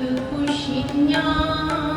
그 90년.